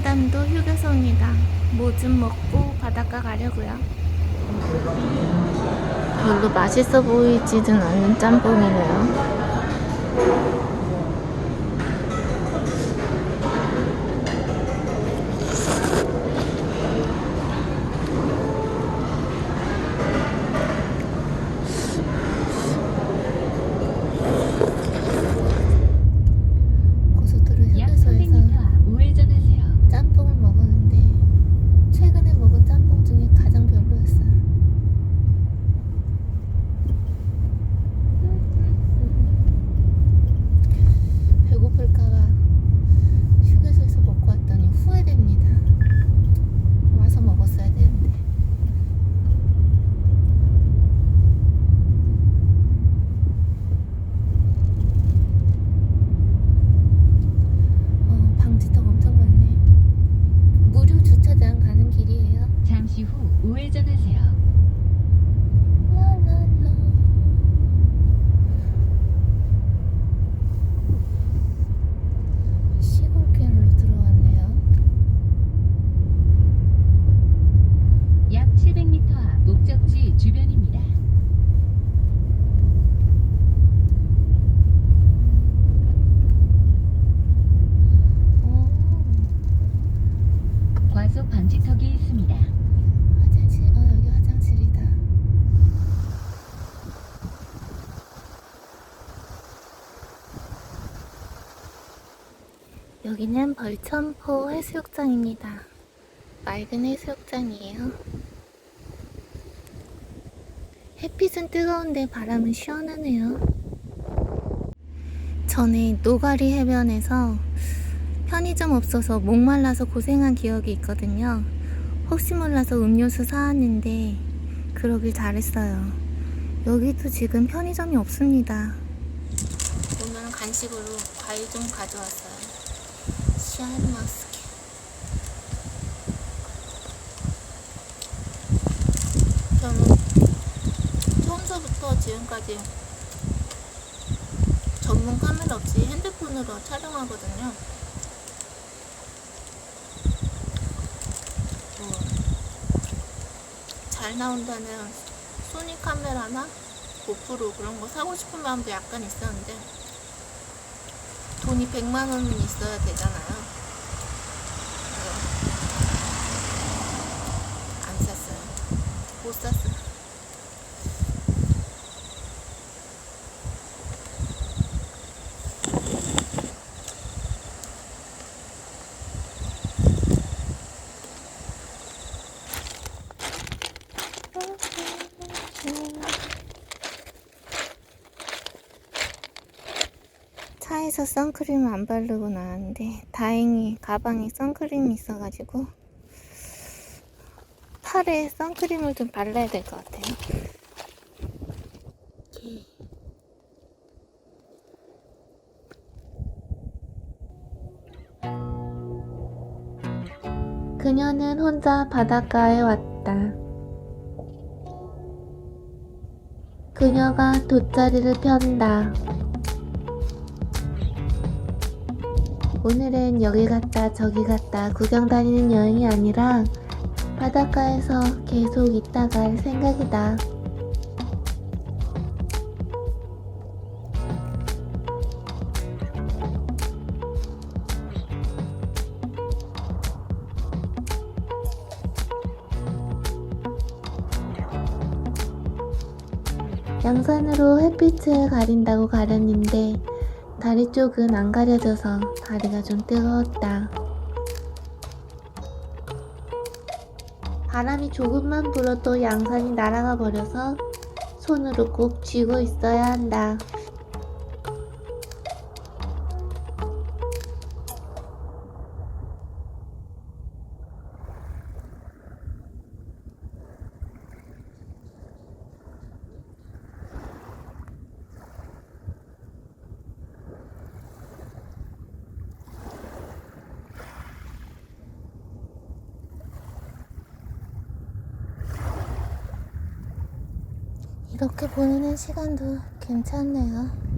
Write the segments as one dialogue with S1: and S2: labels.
S1: 청담도 휴게소입니다. 뭐 좀 먹고 바닷가 가려고요. 별로 맛있어 보이지는 않는 짬뽕이네요. 고속도로
S2: 약
S1: 휴게소에서
S2: 300m 앞 우회전하세요.
S1: 짬뽕을 먹었는데 최근에 먹은 짬뽕 중에 가장 별로였어요. 배고플까봐 휴게소에서 먹고 왔더니 후회됩니다. 와서 먹었어야 되는데. 어, 방지턱 엄청 많네. 무료 주차장 가는 길이에요.
S2: 잠시 후 우회전하세요.
S1: 라라라. 시골길로 들어왔네요.
S2: 약 700m 앞 목적지 주변입니다.
S1: 오,
S2: 방지턱이 있습니다.
S1: 화장실. 어, 여기 화장실이다. 여기는 벌천포 해수욕장입니다. 맑은 해수욕장이에요. 햇빛은 뜨거운데 바람은 시원하네요. 전에 노가리 해변에서 편의점 없어서 목말라서 고생한 기억이 있거든요. 혹시 몰라서 음료수 사왔는데 그러길 잘했어요. 여기도 지금 편의점이 없습니다. 오늘은 간식으로 과일 좀 가져왔어요. 샤인머스켓. 저는 처음서부터 지금까지 전문 카메라 없이 핸드폰으로 촬영하거든요. 뭐, 잘 나온다는 소니 카메라나 고프로 그런 거 사고 싶은 마음도 약간 있었는데 돈이 100만 원은 있어야 되잖아요. 그래서 안 샀어요. 못 샀어요. 차에서 선크림을 안 바르고 나왔는데 다행히 가방에 선크림이 있어가지고 팔에 선크림을 좀 발라야 될 것 같아요. 그녀는 혼자 바닷가에 왔다. 그녀가 돗자리를 편다. 오늘은 여기 갔다 저기 갔다 구경 다니는 여행이 아니라 바닷가에서 계속 있다 갈 생각이다. 양산으로 햇빛을 가린다고 가렸는데 다리 쪽은 안 가려져서 다리가 좀 뜨거웠다. 바람이 조금만 불어도 양산이 날아가 버려서 손으로 꼭 쥐고 있어야 한다. 이렇게 보내는 시간도 괜찮네요.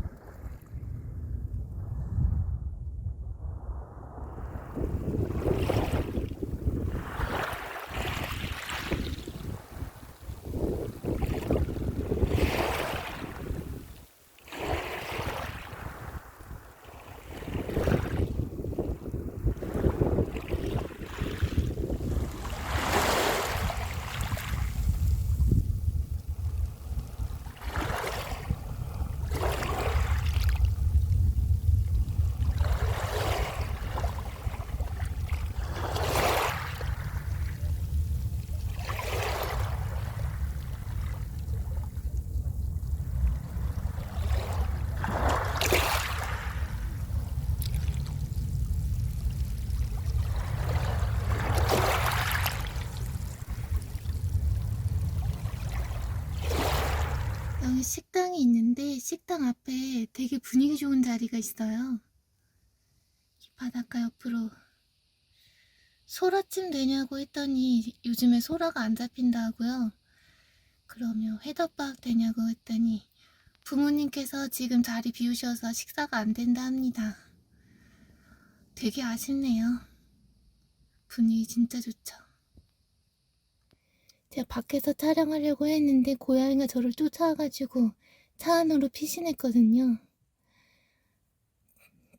S1: 왔는데 식당 앞에 되게 분위기 좋은 자리가 있어요. 이 바닷가 옆으로 소라찜 되냐고 했더니 요즘에 소라가 안 잡힌다 하고요. 그러면 회덮밥 되냐고 했더니 부모님께서 지금 자리 비우셔서 식사가 안 된다 합니다. 되게 아쉽네요. 분위기 진짜 좋죠. 제가 밖에서 촬영하려고 했는데 고양이가 저를 쫓아와가지고 차 안으로 피신했거든요.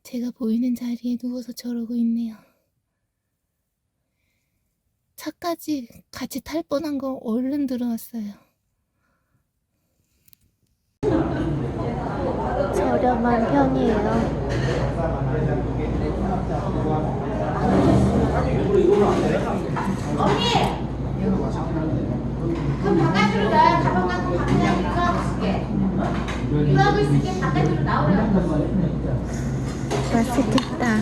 S1: 제가 보이는 자리에 누워서 저러고 있네요. 차까지 같이 탈 뻔한 거 얼른 들어왔어요. 저렴한 편이에요.
S3: 그럼 바깥으로 나야 가방 갖고 밖에 이거 하고 있을게. 이거 하고 있을게. 바깥으로 나오라고.
S1: 맛있겠다.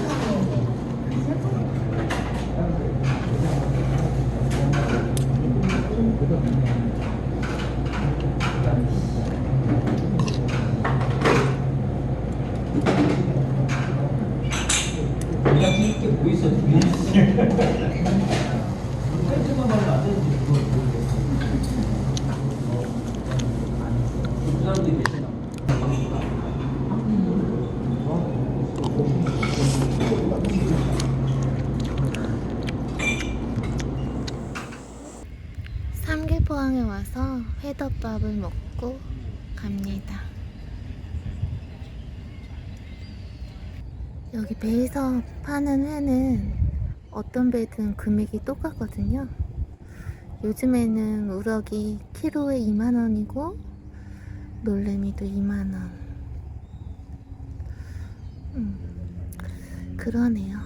S4: 내가
S1: 삼계포항에 와서 회덮밥을 먹고 갑니다. 여기 배에서 파는 회는 어떤 배든 금액이 똑같거든요. 요즘에는 우럭이 키로에 2만원이고 놀래미도 2만원. 음, 그러네요.